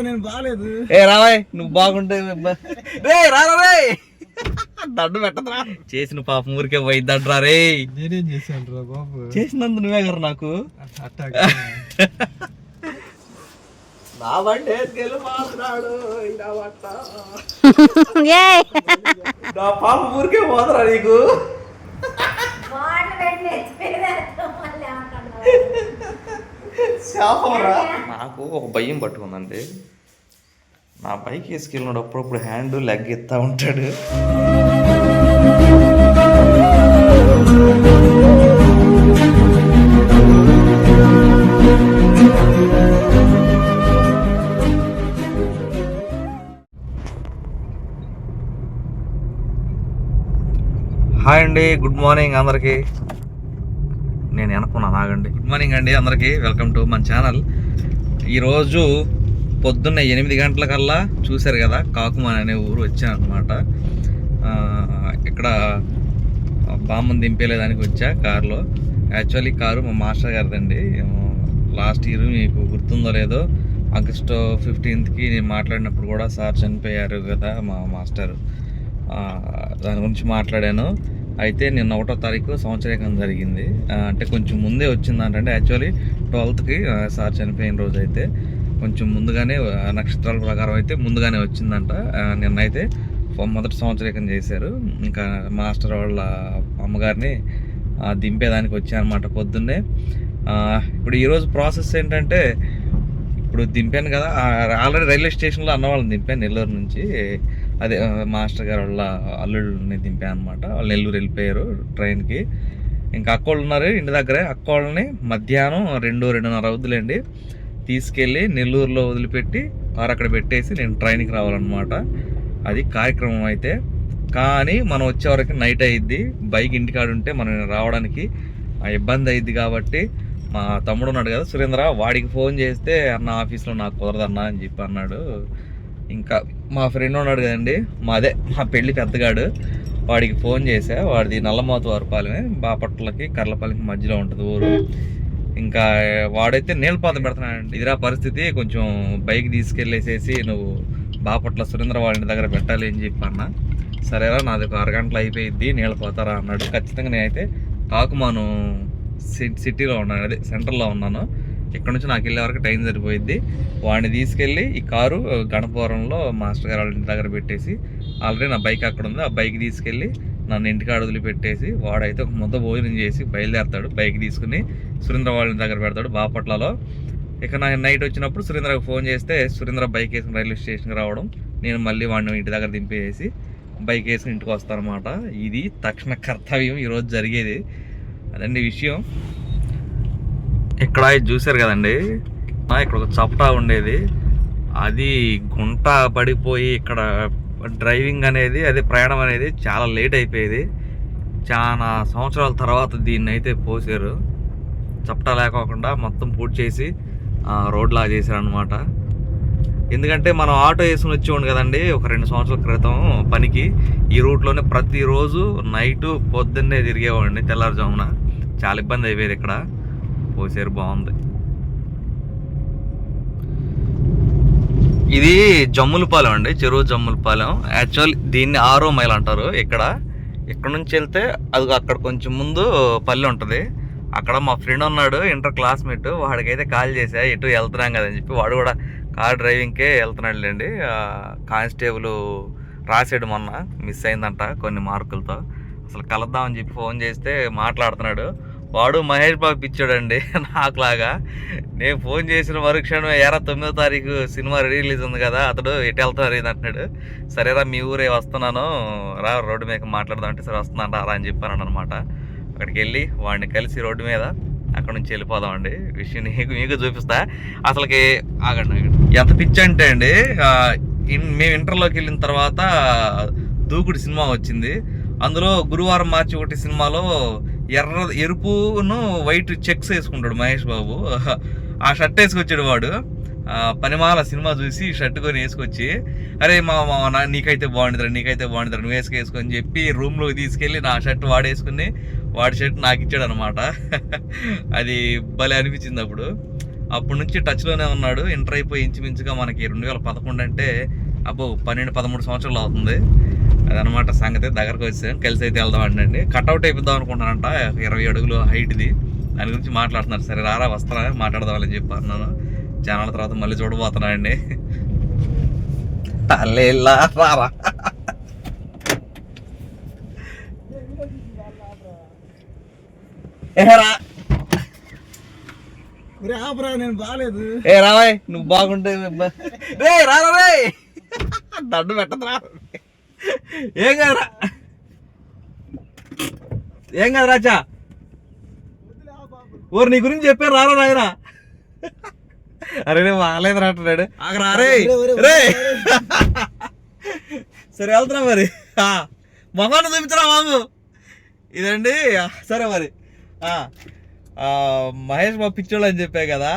నేను బాగాలేదు ఏ రావాయ్ నువ్వు బాగుంటే బ- రే రారా రే దండు పెట్టదురా. చేసిన పాపం ఊరికే పోయిద్దంట్రా రే నేనేం చేశాను రా బాబు? చేసినందు నువ్వే కదా నాకు. అట్టా. నా పాప ఊరికే పోదరా నీకు? నాకు ఒక భయం పట్టుకుందండి. నా బైక్ వేసుకెళ్ళినాడు అప్పుడప్పుడు హ్యాండ్ లెగ్ ఎత్తా ఉంటాడు. హాయ్ అండి గుడ్ మార్నింగ్ అందరికీ. నేను అనుకున్నాను ఆగండి గుడ్ మార్నింగ్ అండి అందరికీ వెల్కమ్ టు మన ఛానల్. ఈరోజు పొద్దున్న ఎనిమిది గంటలకల్లా చూశారు కదా కాకుమాన్ అనే ఊరు వచ్చాను అనమాట ఇక్కడ బామ్మను దింపేలేదానికి వచ్చా కారులో. యాక్చువల్లీ కారు మా మాస్టర్ గారిదండి. లాస్ట్ ఇయర్ మీకు గుర్తుందో లేదో ఆగస్టు ఫిఫ్టీన్త్కి నేను మాట్లాడినప్పుడు కూడా సార్ చనిపోయారు కదా మా మాస్టర్. దాని గురించి మాట్లాడాను. అయితే నిన్న ఒకటో తారీఖు సంవత్సరీకం జరిగింది. అంటే కొంచెం ముందే వచ్చింది అంటే యాక్చువల్లీ ట్వెల్త్కి సార్ చనిపోయిన రోజు అయితే కొంచెం ముందుగానే నక్షత్రాల ప్రకారం అయితే ముందుగానే వచ్చిందంట. నిన్న నిన్నైతే మొదటి సంవత్సరీకం చేశారు. ఇంకా మాస్టర్ వాళ్ళ అమ్మగారిని దింపేదానికి వచ్చానమాట పొద్దున్నే. ఇప్పుడు ఈరోజు ప్రాసెస్ ఏంటంటే ఇప్పుడు దింపాను కదా ఆల్రెడీ రైల్వే స్టేషన్లో అన్న వాళ్ళని దింపాను నెల్లూరు నుంచి. అదే మాస్టర్ గారు వాళ్ళ అల్లుడిని దింపాను అనమాట వాళ్ళు నెల్లూరు వెళ్ళిపోయారు ట్రైన్కి. ఇంకా అక్కోళ్ళు ఉన్నారు ఇంటి దగ్గరే. అక్కోళ్ళని మధ్యాహ్నం రెండు రెండున్నర అవుతులేండి తీసుకెళ్ళి నెల్లూరులో వదిలిపెట్టి కారు అక్కడ పెట్టేసి నేను ట్రైన్కి రావాలన్నమాట. అది కార్యక్రమం అయితే. కానీ మనం వచ్చేవరకు నైట్ అయ్యిద్ది బైక్ ఇంటికాడ ఉంటే మనం రావడానికి ఆ ఇబ్బంది అయ్యిద్ది కాబట్టి మా తమ్ముడు ఉన్నాడు కదా సురేంద్ర వాడికి ఫోన్ చేస్తే అన్న ఆఫీస్లో నాకు కుదరదన్నా అని చెప్పి అన్నాడు. ఇంకా మా ఫ్రెండ్ ఉన్నాడు కదండి. మాదే మా పెళ్ళి పెద్దగాడు. వాడికి ఫోన్ చేసా వాడిది నల్లమోత వారిపాలెమే. బాపట్లకి కర్లపాలెంకి మధ్యలో ఉంటుంది ఊరు. ఇంకా వాడైతే నీళ్ళపాతం పెడుతున్నాడండి. ఇదిరా పరిస్థితి కొంచెం బైక్ తీసుకెళ్ళేసేసి నువ్వు బాపట్ల సురేంద్ర వాళ్ళ దగ్గర పెట్టాలి అని చెప్పి అన్న సరేరా నాది ఒక అరగంటలో అయిపోయింది నీళ్ళపోతారా అన్నాడు. ఖచ్చితంగా నేనైతే కాకుమాను సి- సిటీలో ఉన్నాను. అదే సెంటర్లో ఉన్నాను. ఇక్కడ నుంచి నాకు వెళ్ళే వరకు టైం సరిపోయింది వాడిని తీసుకెళ్ళి ఈ కారు గణపవరంలో మాస్టర్ గారు వాళ్ళ ఇంటి దగ్గర పెట్టేసి ఆల్రెడీ నా బైక్ అక్కడ ఉంది. ఆ బైక్ తీసుకెళ్ళి నన్ను ఇంటికాడ వదిలిపెట్టేసి వాడైతే ఒక ముద్ద భోజనం చేసి బయలుదేరతాడు. బైక్ తీసుకుని సురేంద్ర వాళ్ళ దగ్గర పెడతాడు బాపట్లలో. ఇక నా నైట్ వచ్చినప్పుడు సురేంద్రకు ఫోన్ చేస్తే సురేంద్ర బైక్ వేసుకుని రైల్వే స్టేషన్కి రావడం నేను మళ్ళీ వాడిని ఇంటి దగ్గర దింపేసి బైక్ వేసుకుని ఇంటికి వస్తానమాట. ఇది తక్షణ కర్తవ్యం. ఈరోజు జరిగేది. అదండి విషయం. ఇక్కడ చూసారు చూశారు కదండి? ఇక్కడ ఒక చప్టా ఉండేది. అది గుంట పడిపోయి ఇక్కడ డ్రైవింగ్ అనేది అదే ప్రయాణం అనేది చాలా లేట్ అయిపోయేది. చాలా సంవత్సరాల తర్వాత దీన్ని అయితే పోసారు చప్టా లేకోకుండా మొత్తం పూర్తి చేసి రోడ్లా చేశారు అనమాట ఎందుకంటే మనం ఆటో వేసుకుని వచ్చేవాడు కదండి ఒక రెండు సంవత్సరాల క్రితం పనికి. ఈ రూట్లోనే ప్రతిరోజు నైటు పొద్దున్నే తిరిగేవాడిని తెల్లారుజామున. చాలా ఇబ్బంది అయిపోయేది ఇక్కడ. పోసారు బాగుంది. ఇది జమ్ములపాలెం అండి చెరువు జమ్ములపాలెం. యాక్చువల్ దీన్ని ఆరో మైల్ అంటారు ఇక్కడ. ఇక్కడ నుంచి వెళ్తే అది అక్కడ కొంచెం ముందు పల్లె ఉంటుంది. అక్కడ మా ఫ్రెండ్ ఉన్నాడు ఇంటర్ క్లాస్మేట్. వాడికైతే కాల్ చేసా ఇటు వెళ్తున్నాం కదని చెప్పి. వాడు కూడా కార్ డ్రైవింగ్కే వెళ్తున్నాడులేండి. కానిస్టేబుల్ రాసాడు మొన్న మిస్ అయిందంట కొన్ని మార్కులతో. అసలు కలుద్దామని చెప్పి ఫోన్ చేస్తే మాట్లాడుతున్నాడు. వాడు మహేష్ బాబు పిచ్చాడండి నాకులాగా. నేను ఫోన్ చేసిన మరుక్షణమే ఎరా తొమ్మిదో తారీఖు సినిమా రిలీజ్ ఉంది కదా అతడు ఎటు వెళ్తారు ఇది అంటున్నాడు. సరేరా మీ ఊరే వస్తున్నాను. రా రోడ్డు మీద మాట్లాడదాం అంటే సరే వస్తున్నాను రా అని చెప్పాను అనమాట అక్కడికి వెళ్ళి వాడిని కలిసి రోడ్డు మీద అక్కడ నుంచి వెళ్ళిపోదామండి విషయం మీకు చూపిస్తా. అసలుకి ఆగండి ఆగండి. ఎంత పిచ్చి అంటే అండి మేము ఇంటర్లోకి వెళ్ళిన తర్వాత దూకుడు సినిమా వచ్చింది. అందులో గురువారం మార్చి ఒకటి సినిమాలో ఎర్ర ఎరుపును వైట్ చెక్స్ వేసుకుంటాడు మహేష్ బాబు. ఆ షర్ట్ వేసుకొచ్చాడు వాడు. పనిమాల సినిమా చూసి షర్ట్ కొని వేసుకొచ్చి అరే మా మా నా నీకైతే బాగుంటుంది నీకైతే బాగుంటుంది నువ్వు వేసుకు వేసుకొని చెప్పి రూమ్లోకి తీసుకెళ్ళి నా షర్ట్ వాడేసుకుని వాడి షర్ట్ నాకు ఇచ్చాడు అనమాట అది భలే అనిపించింది అప్పుడు. అప్పటి నుంచి టచ్లోనే ఉన్నాడు. ఇంటర్ అయిపోయి ఇంచుమించుగా మనకి రెండు వేల పదకొండు అంటే అబ్బో పన్నెండు పదమూడు సంవత్సరాలు అవుతుంది. అదనమాట సంగతి. దగ్గరకు వచ్చాం కలిసి అయితే వెళ్దాం అండి కట్అవుట్ అయిపోద్దాం అనుకుంటానంట ఇరవై అడుగులు హైట్ది. దాని గురించి మాట్లాడుతున్నారు. సరే రారా వస్తారా? మాట్లాడదామని చెప్పి అన్నాను ఛానల్ తర్వాత మళ్ళీ చూడబోతున్నా అండి రారా? నేను బాగాలేదు ఏ రావాయ్ నువ్వు బాగుంటే రే రారా రే దడ్డు పెట్టదురా. ఏం కదరా? ఏం కదా రాజా. ఊరు నీ గురించి చెప్పారు రారా నాయన? అరే నేను బాగాలేదు అంటున్నాడు. ఆగరా రే రే సరే వెళ్తున్నా మరి. ఆ, మొహాన్ని చూపించరా బాబు ఇదండి సరే మరి. మహేష్ బాబు పిచ్చోళ్ళు అని చెప్పా కదా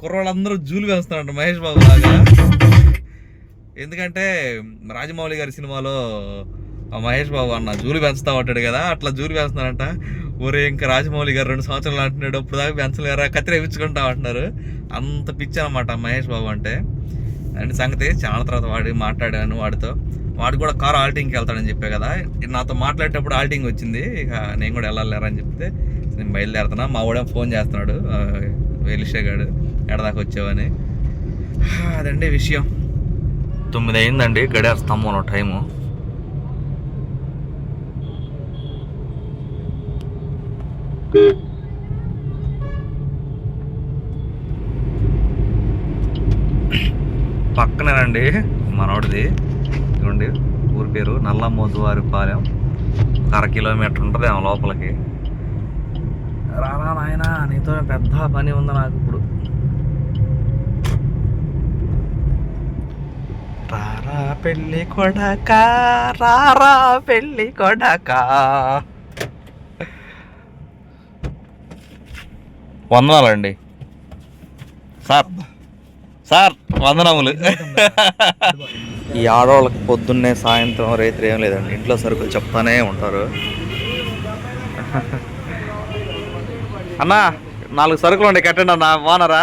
కుర్రోళ్ళందరూ జూలు వేస్తున్నారంట మహేష్ బాబు లాగా. ఎందుకంటే రాజమౌళి గారి సినిమాలో ఆ మహేష్ బాబు అన్న జూలు పెంచుతా ఉంటాడు కదా అట్లా జూలు పెంచుతున్నారంట. ఒరే ఇంకా రాజమౌళి గారు రెండు సంవత్సరాలు అంటున్నాడు అప్పుడు దాకా పెంచలేరా కత్తిరేపించుకుంటా అంటున్నారు. అంత పిచ్చి అనమాట మహేష్ బాబు అంటే. అండ్ సంగతి చాలా తర్వాత వాడి మాట్లాడాను వాడితో. వాడు కూడా కారు ఆల్టింగ్కి వెళ్తాడని చెప్పే కదా. నాతో మాట్లాడేటప్పుడు ఆల్టింగ్ వచ్చింది. ఇక నేను కూడా వెళ్ళాలేరా అని చెప్తే నేను బయలుదేరుతున్నా. మా వాడే ఫోన్ చేస్తున్నాడు వెలిషేగాడు ఎడదాకా వచ్చావని. అదండి విషయం. తొమ్మిది అయిందండి గడియార స్తంభంలో టైము పక్కనేనండి మనోడిది. చూడండి ఊరి పేరు నల్లమోతువారి పాలెం ఒక అర కిలోమీటర్ ఉంటుంది ఆమె లోపలికి రానా నాయనా నీతో పెద్ద పని ఉంది నాకు ఇప్పుడు. రారా పెళ్ళి కొడక రారా పెళ్ళి కొడక. వందనాలండి. సార్ సార్ వందనములు. ఈ ఆడవాళ్ళకి పొద్దున్నే సాయంత్రం రైతులు ఏం లేదండి. ఇంట్లో సరుకులు చెప్తానే ఉంటారు. అన్నా నాలుగు సరుకులు ఉండే కట్టండి అన్న బాగున్నారా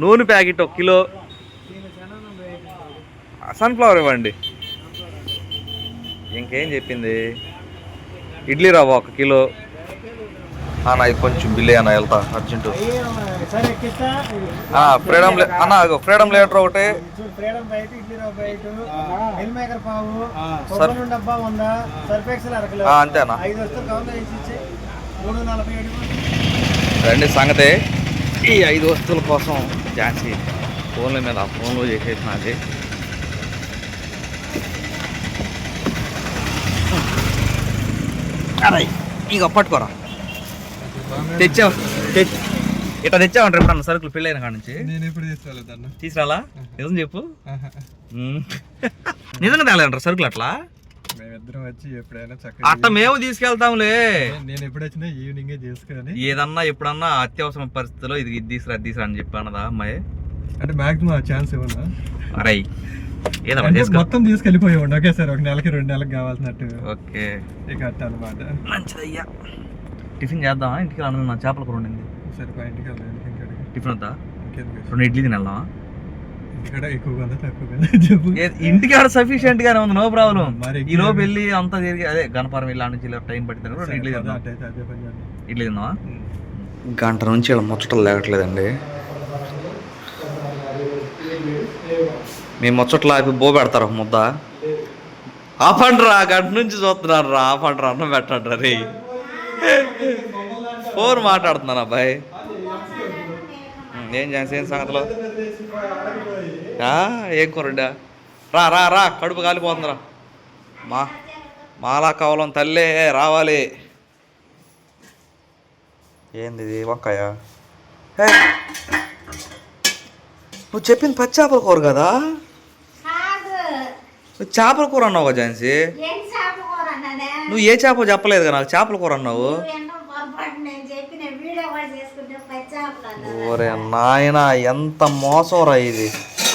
నూనె ప్యాకెట్ ఒక కిలో సన్ఫ్లవర్ ఇవ్వండి. ఇంకేం చెప్పింది? ఇడ్లీ రవ్వ ఒక కిలో. అన్న ఇది కొంచెం బిల్లే అన్న వెళ్తా అర్జెంటు. ఫ్రీడమ్ అన్న ఫ్రీడమ్ లీటర్ ఒకటి. అంతేనా రండి సంగతి. ఈ ఐదు వస్తువుల కోసం ఝాన్సీ ఫోన్ల మీద ఫోన్లో చేసేసినది అరే ఇక పట్టుకోరా. తెచ్చావు తెచ్ ఇట్లా తెచ్చావంటారు ఎప్పుడన్నా సరుకులు పెళ్ళైన కాడ నుంచి? నేను ఎప్పుడు తీసుకురాలేదు అన్న తీసుకురాలా? నిజం చెప్పు. నిజంగా తేలేంటారు సరుకులు అట్లా? మేమిద్దరం వచ్చి ఎప్పుడైనా అట్ట మేము తీసుకెళ్తాంలే. నేను ఎప్పుడు వచ్చినా ఈవినింగే చేసుకొని ఏదన్నా ఎప్పుడన్నా అత్యవసర పరిస్థితిలో ఇది ఇది తీసుకురా అని చెప్పానదా అమ్మాయి? అంటే మాక్సిమం ఛాన్స్ ఇవ్వనా అరే చేసుకో మొత్తం తీసుకెళ్ళిపోయేవాడు ఒకేసారి ఒక నెలకి రెండు నెలలకు కావాల్సినట్టు. ఓకే. ఇక అట్ట అనమాట మంచిదయ్యా. టిఫిన్ చేద్దామా? ఇంటికి రాను నా చేపల కూర ఉండింది సరిపోయి ఇంటికి టిఫిన్ వద్దా? రెండు ఇడ్లీ తిని వెళ్దామా ఇంటికాడ ఎక్కువగా ఉందా తక్కువగా ఉందా చెప్పు. ఏ- ఇంటికి ఆడ సఫిషియెంట్ గానే ఉంది నో ప్రాబ్లం. మరి ఈ లోపు వెళ్ళి అంతా తిరిగి అదే గణపరం వెళ్ళి ఆడ నుంచి ఇలా టైం పట్టింది రెండు ఇడ్లీ సరే, తిందాం. ఇడ్లీ తిందామా. గంట నుంచి ఇలా ముచ్చటలు లేకట్లేదండి మీ ముచ్చట్లు ఆపి బో పెడతారు ముద్ద. ఆపండి రా గంట నుంచి చూస్తున్నారు రా ఆపండ్రా అన్నం పెట్టండి రే. ఫోన్ మాట్లాడుతున్నాను అబ్బాయి. ఏం చేసి ఏం సంగతిలో? ఏం కూరండా రా రా రా కడుపు కాలిపోతుందిరా. మా మాలా కవలం తల్లే రావాలి. ఏంది ఇది వంకాయ? నువ్వు చెప్పింది పచ్చి కూర కదా? చేపల కూర అన్నావు కదా ఝాన్సీ? అన్నదే నువ్వు ఏ చేప చెప్పలేదు కదా నాకు చేపల కూర అన్నావు? ఓరే నాయన ఎంత మోసం రా ఇది.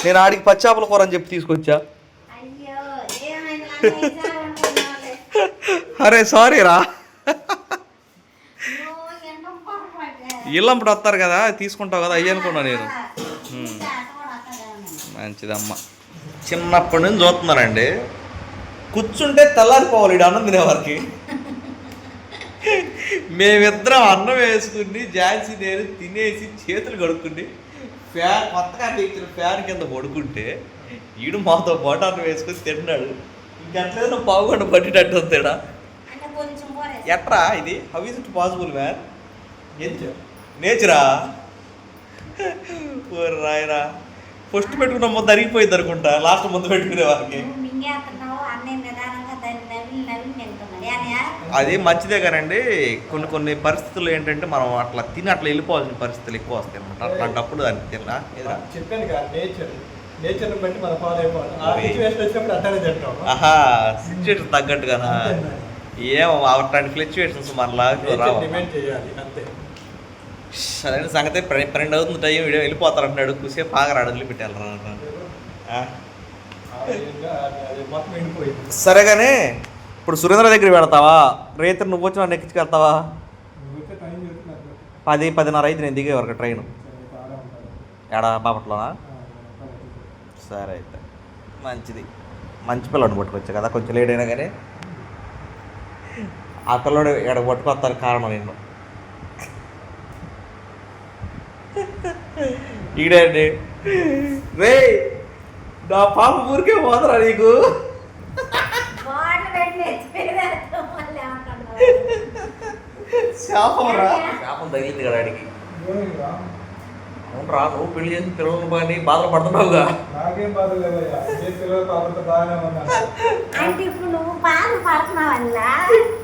నేను ఆడికి పచ్చాపల కూర అని చెప్పి తీసుకొచ్చా. అరే సారీ రా. ఇల్లంపుడు వస్తారు కదా తీసుకుంటావు కదా అయ్యి అనుకున్నా నేను. మంచిదమ్మ. చిన్నప్పటి నుంచి చూస్తున్నారండి కూర్చుంటే తెల్లారిపోవాలి ఈడు అన్నం తినేవారికి. మేమిద్దరం అన్నం వేసుకుని ఝాన్సీ నేను తినేసి చేతులు కడుక్కుని ఫ్యాన్ కొత్తగా తెచ్చిన ఫ్యాన్ కింద పడుకుంటే ఈడు మాతో పాటు అన్నం వేసుకుని తిన్నాడు. ఇంకెట్లేదు పావుగంట పట్టినట్టు పోరేసి. ఎట్రా ఇది? How is it possible man నేచరా. ఓరి రాయరా ఫస్ట్ పెట్టుకున్న ముందు అరిగిపోయింది అనుకుంటా. లాస్ట్ ముందు పెట్టుకునే వారికి? అది మంచిదే కానండి. కొన్ని కొన్ని పరిస్థితులు ఏంటంటే మనం అట్లా తిని అట్లా వెళ్ళిపోవాల్సిన పరిస్థితులు ఎక్కువ వస్తాయి అనమాట అట్లాంటప్పుడు దాన్ని తిన్నా చెప్పాను కదా నేచర్ నేచర్ బట్టి మన ఫాలో అయిపోవాలి. ఆ సిచ్యువేషన్ వచ్చినప్పుడు ఆహా సిచ్యువేషన్ తగ్గట్టుగానా? ఏమో అట్లాంటి ఫ్లక్చువేషన్స్ మన లైఫ్లో రావు డిమాండ్ చేయాలి అంతే. సరైన సంగతి పన్నెండు అవుతుంది టైం వీడియో వెళ్ళిపోతారు అంటున్నాడు కూసేపు ఆగరాడు వదిలిపెట్టారు సరే కానీ ఇప్పుడు సురేంద్ర దగ్గర పెడతావా రేత్రి నువ్వు వచ్చి నన్ను ఎక్కించుకెళ్తావా? పది పదిన్నర అయితే నేను దిగే వరకు ట్రైన్. బాగా బాపట్లోనా? సరే అయితే. మంచిది. మంచి పిల్లడిని పట్టుకొచ్చా కదా కొంచెం లేట్ అయినా కానీ ఆ పిల్లడు ఎక్కడ పట్టుకొస్తారు కారణం నేను ఈడండి రే నా పాప ఊరికే పోతరా నీకు? ఏమంటున్నావు? శాపం రా. శాపం తగిలింది కదా ఆడికి అవును రా నువ్వు పెళ్ళి చేసి పిల్లలను బాధలు పడుతున్నావుగా. నాకేం బాధ పిల్లలు బాగానే ఉన్నాను. అంటే ఇప్పుడు నువ్వు బాధ పడుతున్నావల్లా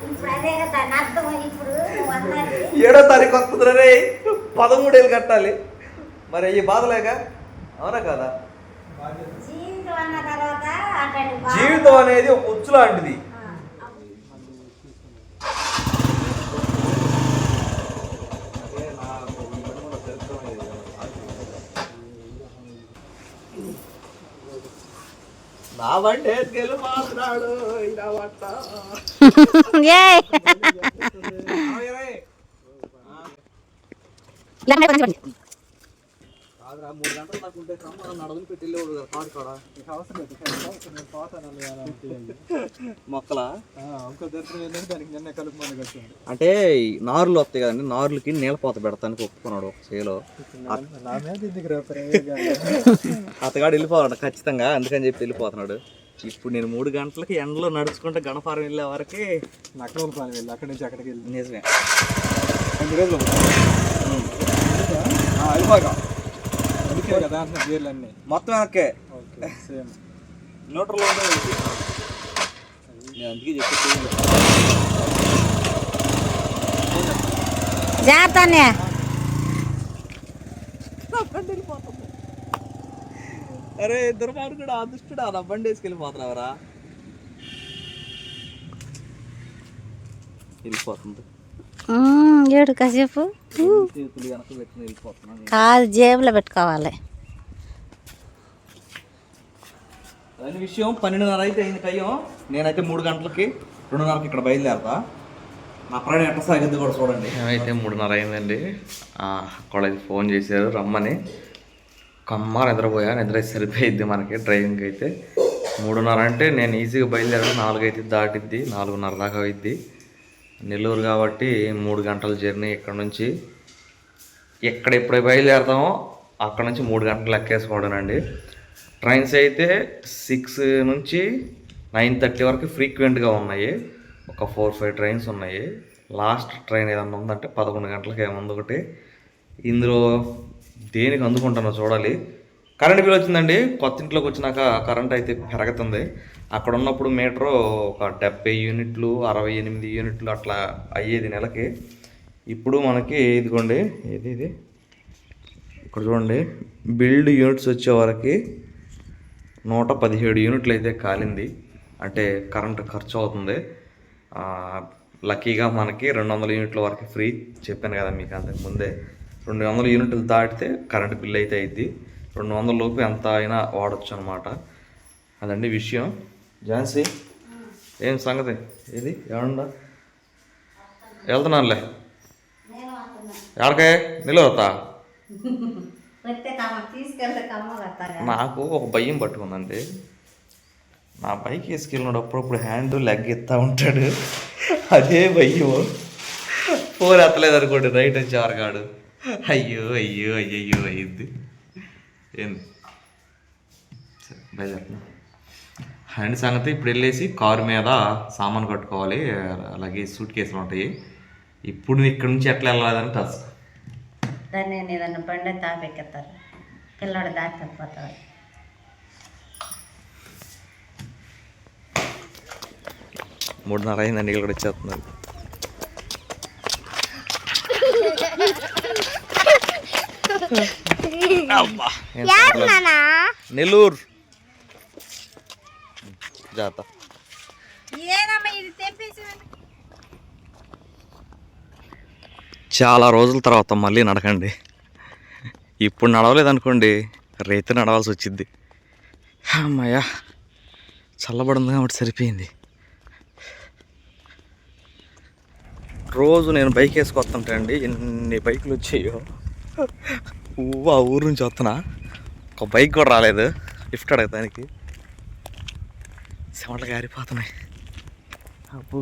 ఇప్పుడు అదే కదా అర్థం ఇప్పుడు ఏడో తారీఖు వస్తుంది రే పదమూడేళ్ళు కట్టాలి. మరి ఈ బాధలేక అవునా కదా? జీవితం అనేది ఒక ఉచ్చు లాంటిది నా బండి ఎత్తుకెళ్ళి మాట్లాడు ఇలా పట్ట. వచ్చింది అంటే నారులు వస్తాయి కదండి. నారులకి నీళ్ళపోత పెడతానికి ఒప్పుకున్నాడు ఒక చేలో? అతగాడు వెళ్ళిపోవాలంట ఖచ్చితంగా. అందుకని చెప్పి వెళ్ళిపోతున్నాడు. ఇప్పుడు నేను మూడు గంటలకి ఎండలో నడుచుకుంటే గణపారం వెళ్ళే వరకే నక్కలోని పాలెం వెళ్ళి అక్కడి నుంచి అక్కడికి వెళ్ళి. నిజమే. అయిపోగా అందుకే కదా అంటున్నా గేర్లు అన్నీ మొత్తం వెనక్కే. Okay same. న్యూట్రల్ ఉంటే వెళ్ళి. నేను అందుకే జాగ్రత్త. అరే దుర్మార్గుడు అదృష్టుడు? ఆ బండి వేసుకెళ్ళిపోతున్నావరా. వెళ్ళిపోతుంది. ఏడు కాసేపు. కాదు జేబులో పెట్టుకోవాలి. అదే విషయం పన్నెండున్నర అయితే అయింది టైం. నేనైతే మూడు గంటలకి రెండున్నరకి ఇక్కడ బయలుదేరతా. నా ప్రయాణం ఎట్ట సాగింది కూడా చూడండి. అయితే మూడున్నర అయిందండి. కాలేజ్ ఫోన్ చేశారు రమ్మని. కమ్మ నిద్రపోయా నిద్ర అయితే సరిపోయిద్ది మనకి డ్రైవింగ్ అయితే. మూడున్నర అంటే నేను ఈజీగా బయలుదేరడం నాలుగు అయితే దాటిద్ది నాలుగున్నర దాకా అయిద్ది. నెల్లూరు కాబట్టి మూడు గంటల జర్నీ ఇక్కడ నుంచి ఎక్కడ ఎప్పుడు బయలుదేరతామో అక్కడ నుంచి మూడు గంటలు లెక్కేసుకోవడానండి ట్రైన్స్ అయితే సిక్స్ నుంచి నైన్ థర్టీ వరకు ఫ్రీక్వెంట్గా ఉన్నాయి. ఒక ఫోర్ ఫైవ్ ట్రైన్స్ ఉన్నాయి. లాస్ట్ ట్రైన్ ఏదన్నా ఉందంటే పదకొండు గంటలకు ఏముంది ఒకటి. ఇందులో దేనికి అందుకుంటానో చూడాలి. కరెంట్ బిల్ వచ్చిందండి. కొత్త ఇంట్లోకి వచ్చినాక కరెంట్ అయితే పెరుగుతుంది. అక్కడ ఉన్నప్పుడు మీటరు ఒక డెబ్బై యూనిట్లు అరవై ఎనిమిది యూనిట్లు అట్లా అయ్యేది నెలకి. ఇప్పుడు మనకి ఇదిగోండి ఏది ఇది? ఇక్కడ చూడండి బిల్డ్ యూనిట్స్ వచ్చేవరకు నూట పదిహేడు యూనిట్లు అయితే కాలింది. అంటే కరెంట్ ఖర్చు అవుతుంది. లక్కీగా మనకి రెండు వందల యూనిట్ల వరకు ఫ్రీ చెప్పాను కదా మీకు అంతకు ముందే. రెండు వందల యూనిట్లు దాటితే కరెంట్ బిల్ అయితే అయింది రెండు వందల లోపు ఎంత అయినా వాడచ్చు అనమాట అదండి విషయం. ఝాన్సీ? ఏం సంగతి? ఏది? ఏమన్నా వెళ్తున్నానులే. ఎక్కడికే నిలవతా వస్తే? నాకు ఒక భయం పట్టుకుందండి. నా బైక్ వేసుకెళ్ళినాడు అప్పుడప్పుడు హ్యాండ్ లెగ్ ఎత్తా ఉంటాడు. అదే భయం ఫోన్ ఎత్తలేదు అనుకోండి రైట్ వచ్చి ఆరగాడు అయ్యో అయ్యో అయ్యయ్యో అయ్యింది ఏంది? బయలుదేరుతున్నా. హ్యాండ్ సంగతి ఇప్పుడు వెళ్ళేసి కారు మీద సామాన్ కట్టుకోవాలి. అలాగే సూట్ కేసులు ఉంటాయి. ఇప్పుడు ఇక్కడ నుంచి ఎట్లా వెళ్ళాలని తెలుసు దాన్ని నేను ఏదన్నా బండి తాపెక్కెత్తారు పిల్లడు తప్పిపోతాడు మూడున్నర అయిందండి ఇక్కడ వచ్చేస్తున్నారు? నెల్లూరు. జాత చాలా రోజుల తర్వాత మళ్ళీ నడకండి. ఇప్పుడు నడవలేదనుకోండి రైతు నడవాల్సి వచ్చింది అమ్మయ్యా చల్లబడింది కాబట్టి సరిపోయింది. రోజు నేను బైక్ వేసుకొస్తుంటా అండి ఎన్ని బైకులు వచ్చాయో. ఊ ఆ ఊరు నుంచి వస్తున్నా. ఒక బైక్ కూడా రాలేదు లిఫ్ట్ అడగదానికి చెమటలు గారిపోతున్నాయి అబ్బు.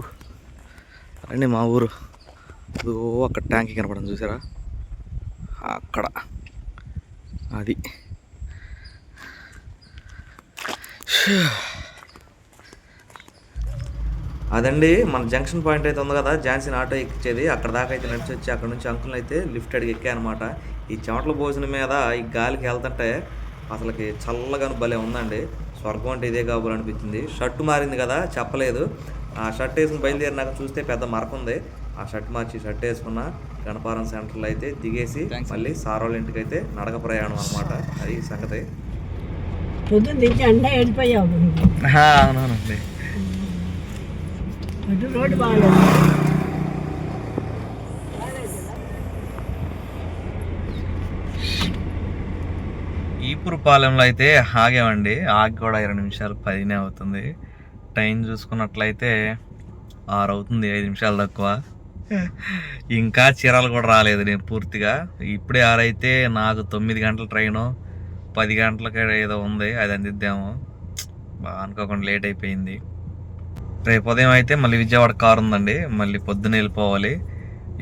రండి మా ఊరు. ఓ అక్కడ ట్యాంక్ కనపడింది చూసారా? అక్కడ. అది. అదండి మన జంక్షన్ పాయింట్ అయితే ఉంది కదా ఝాన్సీని ఆటో ఎక్కించేది అక్కడ దాకా అయితే నడిచి వచ్చి అక్కడ నుంచి అంకుల్ అయితే లిఫ్ట్ అడిగి ఎక్కాయనమాట ఈ చెమటల భోజనం మీద ఈ గాలికి వెళ్తుంటే అసలుకి చల్లగా భలే ఉందండి. స్వర్గం అంటే ఇదే కాబోలనిపించింది షర్ట్ మారింది కదా చెప్పలేదు. ఆ షర్ట్ వేసుకుని బయలుదేరినాక చూస్తే పెద్ద మరక ఉంది. ఆ షర్ట్ మార్చి షర్ట్ వేసుకున్న గణపారం సెంటర్లో అయితే దిగేసి మళ్ళీ సారోళ్ళ ఇంటికి అయితే నడక ప్రయాణం అనమాట అది సంగతి. వెళ్ళిపోయావు అవునవునండి. రోడ్డు బాగాలేదు. పాలెంలో అయితే ఆగామండి. ఆగి కూడా ఇరవై నిమిషాలు పదినే అవుతుంది. టైం చూసుకున్నట్లయితే ఆరు అవుతుంది ఐదు నిమిషాలు తక్కువ. ఇంకా చీరలు కూడా రాలేదు నేను పూర్తిగా. ఇప్పుడే ఆరైతే నాకు తొమ్మిది గంటల ట్రైను పది గంటలకి ఏదో ఉంది అది అందిద్దాము. బాగా అనుకోకుండా లేట్ అయిపోయింది. రేపు ఉదయం అయితే మళ్ళీ విజయవాడ కారు ఉందండి. మళ్ళీ పొద్దున్న వెళ్ళిపోవాలి.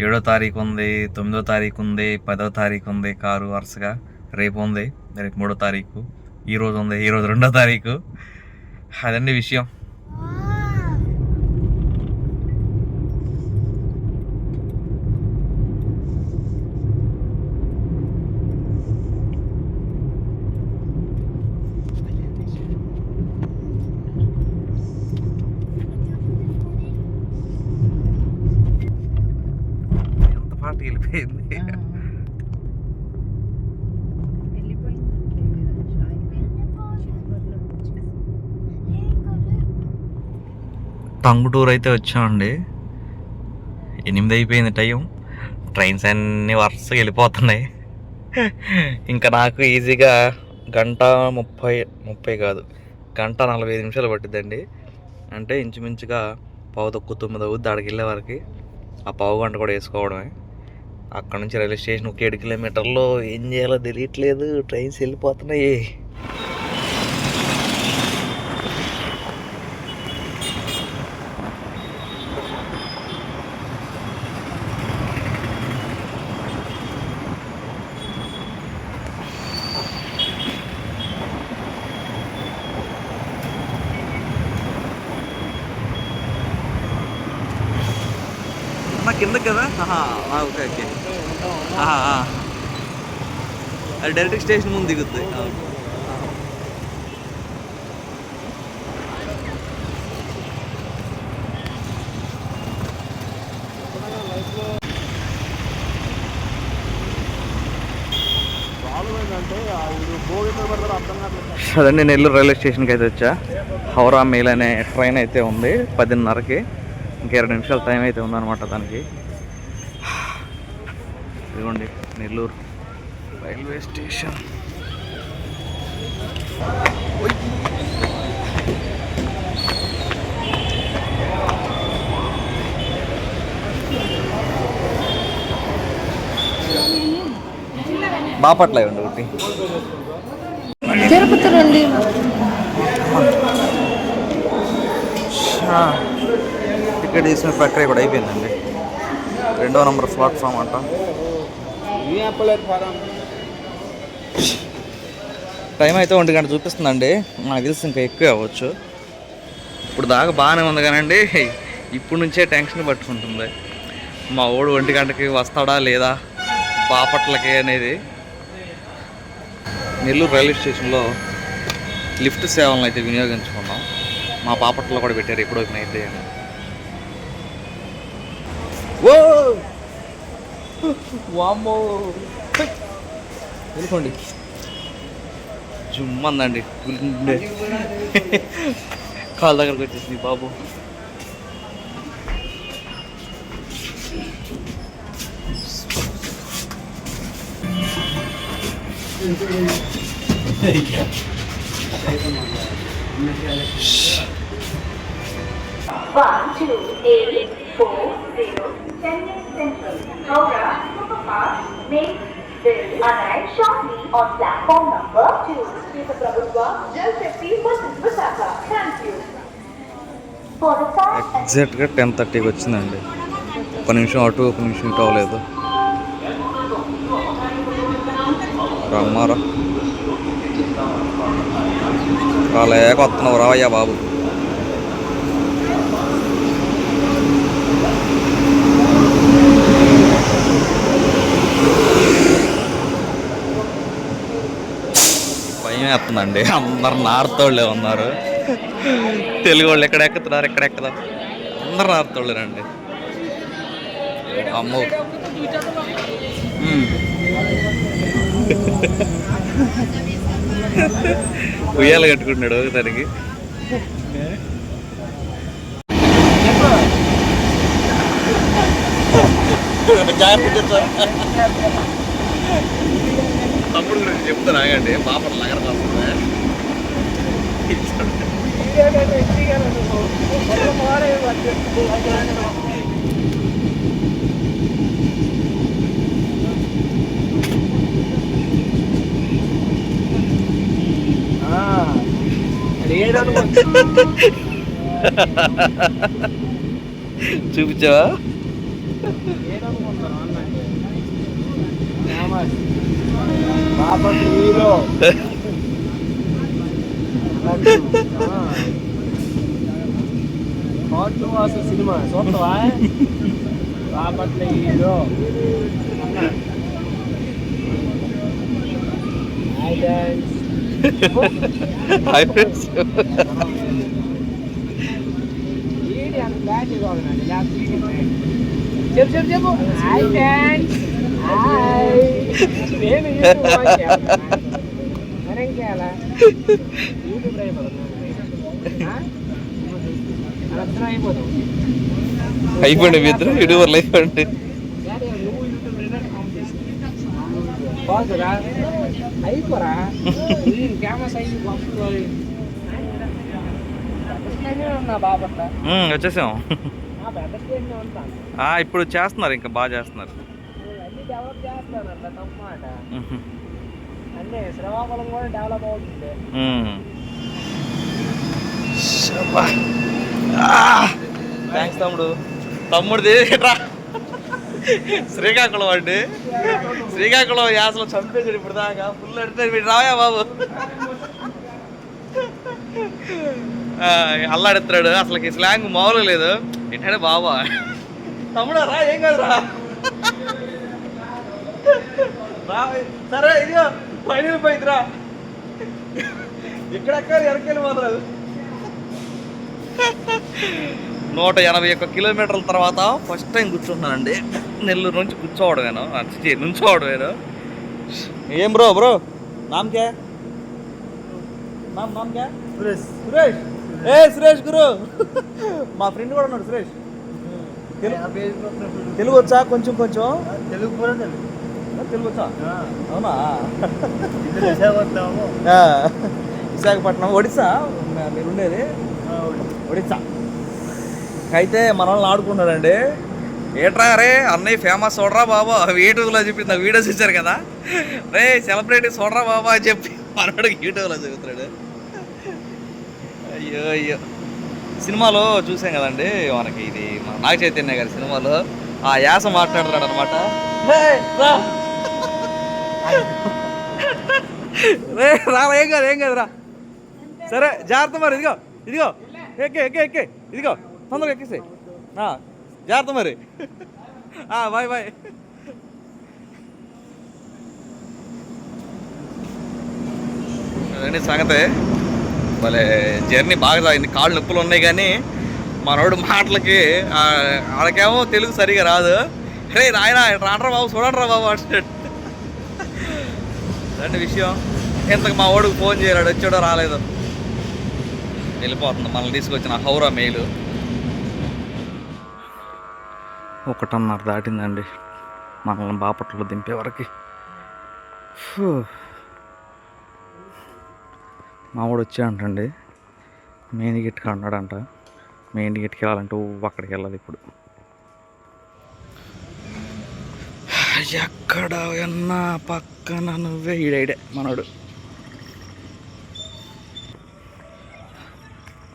ఏడో తారీఖు ఉంది తొమ్మిదో తారీఖు ఉంది పదో తారీఖు ఉంది కారు వరుసగా. రేపు ఉంది. రేపు మూడో తారీఖు ఈ రోజు ఉంది ఈ రోజు రెండో తారీఖు. అదండి విషయం. ఎంత పాట వెళ్ళిపోయింది టంగుటూరు అయితే వచ్చామండి. ఎనిమిది అయిపోయింది టైం. ట్రైన్స్ అన్నీ వరుసగా వెళ్ళిపోతున్నాయి. ఇంకా నాకు ఈజీగా గంట ముప్పై ముప్పై కాదు. గంట నలభై ఐదు నిమిషాలు పట్టిద్దండి. అంటే ఇంచుమించుగా పావు తక్కువ తొమ్మిది అవుద్ది ఆడికి వెళ్ళే వరకు. ఆ పావు గంట కూడా వేసుకోవడమే. అక్కడ నుంచి రైల్వే స్టేషన్ ఒక ఏడు కిలోమీటర్లో ఏం చేయాలో తెలియట్లేదు. ట్రైన్స్ వెళ్ళిపోతున్నాయి. కింద కదా? ఆహా, ఓకే ఓకే. అది డైరెక్ట్ స్టేషన్ ముందు దిగుద్ది. అవును. అదండి నెల్లూరు రైల్వే స్టేషన్కి అయితే వచ్చా. హౌరా మెయిల్ అనే ట్రైన్ అయితే ఉంది పదిన్నరకి. ఇంకా ఇరవై నిమిషాల టైం అయితే ఉందన్నమాట దానికి. ఇదిగోండి నెల్లూరు. Railway station. బాపట్ల ఇవ్వండి ఒకటి తిరుపతి రండి. టికెట్ తీసుకునే ప్రక్రియ కూడా అయిపోయిందండి. రెండో నంబర్ ప్లాట్ఫామ్ అంట. టైం అయితే ఒంటి గంట చూపిస్తుందండి. నాకు తెలిసి ఇంకా ఎక్కువ అవ్వచ్చు. ఇప్పుడు దాకా బాగానే ఉంది కానండి. ఇప్పుడు నుంచే టెన్షన్ పట్టుకుంటుంది. మా ఓడు ఒంటి గంటకి వస్తాడా లేదా? బాపట్లకి అనేది. నెల్లూరు రైల్వే స్టేషన్లో లిఫ్ట్ సేవలను అయితే వినియోగించుకున్నాం. మా బాపట్లో కూడా పెట్టారు ఇప్పుడు ఓపెన్ అయితే వామ్మో! వెళ్ళిపోండి. జుమ్మందండి. గుండె. కాళ్ళ దగ్గరకు వచ్చేసింది బాబు. One, two, eight, four, zero, Tendon Central. Howrah Superfast makes will arrive shortly on platform number two. Chief Prabhutva, Jal Shakti, Buses Visakha. Thank you. ఎగ్జాక్ట్గా టెన్ థర్టీకి వచ్చిందండి ఒక నిమిషం అటు ఒక నిమిషం ఇటు అవ్వలేదు రమ్మారా రాలేక వస్తున్నావు రావయ్యా బాబు భయం వేస్తుందండి. అందరు నార్తోళ్ళే ఉన్నారు. తెలుగు వాళ్ళు ఎక్కడ ఎక్కుతున్నారు ఎక్కడ ఎక్కుతారు అందరు నార్తోళ్ళేనండి. అమ్మో. మ్మ్. ఉయ్యాలు కట్టుకుంటున్నాడు దానికి తమ్ముడు గురించి చెప్తాను ఆగండి పాపడ నగరం వస్తుంది చూపించావా? సినిమా చూస్తావా? బాపట్ల హీరో హాయ్ ఫ్రెండ్స్ చెప్పు చెప్పు చెప్పు. హాయ్ డాన్స్ హాయ్ అయిపోయింది మీ ఇద్దరు యూట్యూబర్లు బాగురా అయిపోరా. ఫేమస్ అయ్యి వచ్చేసాం. ఇప్పుడు చేస్తున్నారు ఇంకా బాగా చేస్తున్నారు. డెవలప్ చేస్తాను అట్లా తప్పమాట మ్మ్. అన్నీ శ్రీకాకుళం కూడా డెవలప్ అవుతుంది. థ్యాంక్స్ తమ్ముడు. తమ్ముడిది రా. శ్రీకాకుళం అండి. శ్రీకాకుళం యాసలో చంపేసాడు ఇప్పుడు దాకా ఫుల్ అడితే మీరు రావయా బాబు అల్లాడుతున్నాడు అసలు స్లాంగ్ మామూలుగా లేదు. ఏంటంటే బాబా. తమ్ముడు రా ఏం కాదు రా రా సరే ఇదిగో పైన పోయిందిరా. ఇక్కడెక్కడ ఎరకెళ్ళి మాత్రం. నూట ఎనభై ఒక్క కిలోమీటర్ల తర్వాత ఫస్ట్ టైం కూర్చుంటున్నానండి నెల్లూరు నుంచి కూర్చోవడమేను. నుంచోవడమేను. ఏం బ్రో బ్రో? నామకే? నామ్ నామకే? సురేష్. సురేష్? ఏ సురేష్ గురు. మా ఫ్రెండ్ కూడా ఉన్నాడు సురేష్. తెలుగు తెలుగు వచ్చా కొంచెం కొంచెం. తెలుగు కూడా తెలుగు. అవునా? విశాఖపట్నం ఒడిస్సా? మీరు ఉండేది ఒడిస్సా. అయితే మన వాళ్ళని ఆడుకున్నాడండి ఏట్రా రే అన్నయ్య ఫేమస్ చూడరా బాబా? యూట్యూబ్లో చెప్పింది నాకు వీడియోస్ ఇచ్చారు కదా? రే సెలబ్రిటీ చూడరా బాబా అని చెప్పి మనోడు యూట్యూబ్లో చెబుతాడు అయ్యో అయ్యో. సినిమాలో చూసాం కదండి మనకి ఇది నాగ చైతన్య గారి సినిమాలో. ఆ యాస మాట్లాడుతున్నాడు అనమాట రే రా ఏం కాదు ఏం కాదు రా సరే జాగ్రత్త మరి ఇదిగో ఇదిగో. ఎక్కే ఎక్కే ఎక్కే. ఇదిగో తొందరగా ఎక్కేసే జాగ్రత్త మరి. Bye bye. అదండి సంగతే. భలే జర్నీ బాగా సాగింది కాళ్ళు నొప్పులు ఉన్నాయి కానీ మనోడు మాటలకి ఆడకేమో వాళ్ళకేమో తెలుగు సరిగా రాదు. రే రాయరా రాడరా బాబు చూడండిరా బాబు అంటాడు అదండి విషయం. ఇంతకు మా వాడికి ఫోన్ చేయలేడు వచ్చాడో రాలేదు. వెళ్ళిపోతుంది మనల్ని తీసుకొచ్చిన హౌరా మెయిల్. ఒకటన్నర దాటిందండి. మనల్ని బాపట్లో దింపే వరకు. ఫూ. మా వాడు వచ్చాడంటండి మెయిన్ గేట్కి అన్నాడంట. మెయిన్ గేట్కి వెళ్ళాలంటే అక్కడికి వెళ్ళాలి ఇప్పుడు. ఎక్కడ ఎన్నా పక్కన నువ్వే ఈడైడే మనోడు.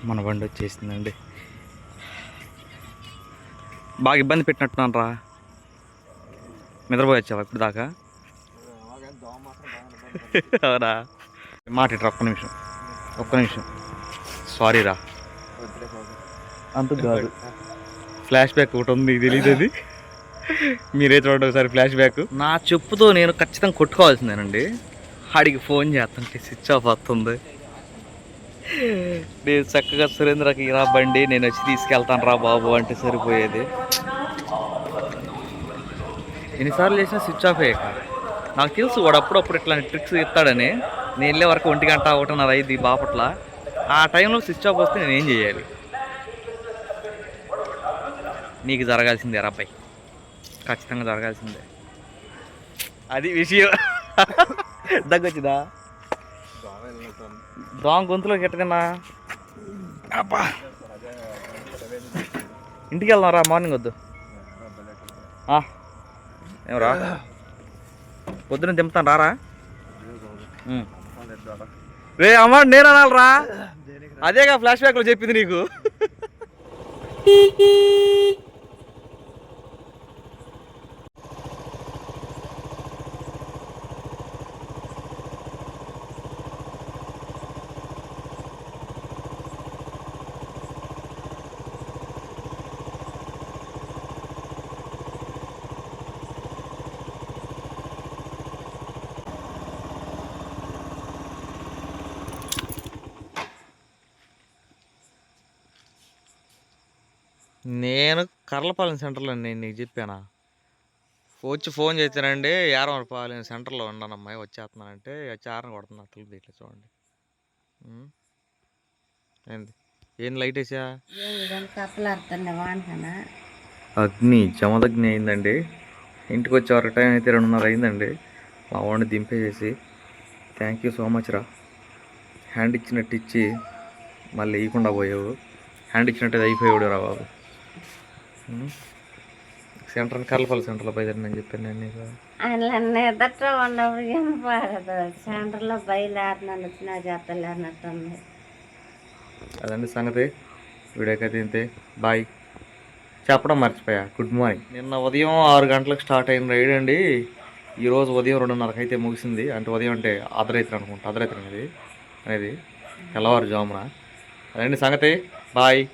మన బండి వచ్చేసిందండి. బాగా ఇబ్బంది పెట్టినట్టున్నాను రా. నిద్రపోయి వచ్చావా ఇప్పుడు దాకా? అవునా? మాట ఒక్క నిమిషం. ఒక్క నిమిషం. సారీ రా. అంత కాదు. ఫ్లాష్ బ్యాక్ ఒకటి ఉంది తెలియదు అది? మీరే చూడండి ఒకసారి ఫ్లాష్ బ్యాక్. నా చెప్పుతో నేను ఖచ్చితంగా కొట్టుకోవాల్సిందేనండి. ఆడికి ఫోన్ చేస్తుంటే స్విచ్ ఆఫ్ వస్తుంది నేను చక్కగా సురేంద్రకి రా బండి నేను వచ్చి తీసుకెళ్తాను రా బాబు అంటే సరిపోయేది. ఎన్నిసార్లు చేసినా స్విచ్ ఆఫ్ అయ్యాక. నాకు తెలుసు వాడు అప్పుడప్పుడు ఇట్లాంటి ట్రిక్స్ ఇస్తాడని నేను వెళ్ళే వరకు ఒంటి గంట ఒకటిన్నర అయింది బాపట్ల. ఆ టైంలో స్విచ్ ఆఫ్ వస్తే నేను ఏం చేయాలి? నీకు జరగాల్సిందే రా అబ్బాయి. ఖచ్చితంగా జరగాల్సిందే. అది విషయం. దగ్గొచ్చిందా? దోమ గొంతులోకి ఎట్టకన్నా? అబ్బా. ఇంటికి వెళ్దాం రా మార్నింగ్ వద్దు. ఆ, ఏం రా పొద్దున దింపుతాను రారా. రే అమ్మ నేను అనాలరా. అదేగా ఫ్లాష్ బ్యాక్లో చెప్పింది నీకు నేను కర్లపాలెం సెంటర్లో నేను నీకు చెప్పానా? వచ్చి ఫోన్ చేశానండి యారవరపాలెం సెంటర్లో ఉన్నాను అమ్మాయి వచ్చేస్తున్నానంటే చారణ కొడుతున్నా తలుపు ఇట్లా చూడండి. ఏంది? ఏం లైట్ వేసా? అగ్ని జమదగ్ని అయిందండి. ఇంటికి వచ్చే వరకు టైం అయితే రెండున్నర అయిందండి. మా వాడిని దింపేసేసి థ్యాంక్ యూ సో మచ్ రా. హ్యాండ్ ఇచ్చినట్టు ఇచ్చి మళ్ళీ ఇవ్వకుండా పోయావు. హ్యాండ్ ఇచ్చినట్టు అయిపోయాడు రా బాబు. సెంటర్ కర్లపల్లి సెంటర్లో బయలుదేరి చెప్పాను నేను నీకు. ఆయన నిద్ర ఉన్నప్పుడు ఏం పాడదు సెంటర్లో బయలుదేరినాను వచ్చినా చేతలు అన్నట్టుంది అదండి సంగతి. వీడియోకైతే ఇంతే బాయ్. చెప్పడం మర్చిపోయా. Good morning. నిన్న ఉదయం ఆరు గంటలకు స్టార్ట్ అయిన రైడ్ అండి. ఈరోజు ఉదయం రెండున్నరకు అయితే ముగిసింది. అంటే ఉదయం అంటే అర్ధరైత్రి అనుకుంటా. అర్ధరైత్రి అనేది. అనేది తెల్లవారుజామున. అదండి సంగతి. బాయ్.